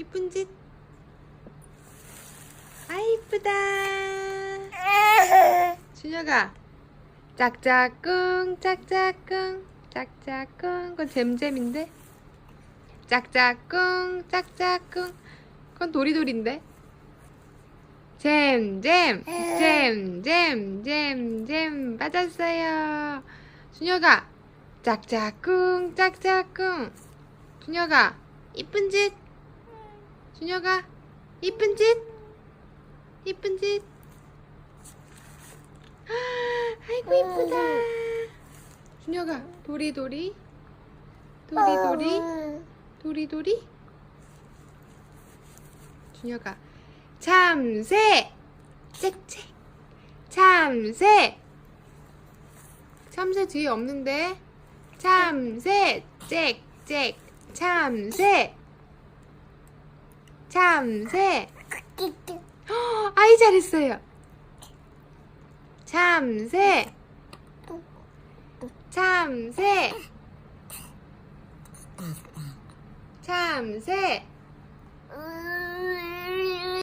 이쁜 짓. 아 이쁘다. 준혁아. 짝짝꿍 짝짝꿍 짝짝꿍. 그건 잼잼인데? 짝짝꿍 짝짝꿍. 그건 도리도리인데? 잼 잼 잼 잼 잼잼. 빠졌어요. 준혁아. 짝짝꿍 짝짝꿍. 준혁아. 이쁜 짓 준혁아 이쁜 짓. 이쁜 짓. 아이고 이쁘다. 준혁아 도리도리. 도리도리. 도리도리. 준혁아 참새. 짹짹 참새. 참새 뒤에 없는데. 참새 짹짹 참새 참새. 허, 아이 잘했어요. 참새. 참새. 참새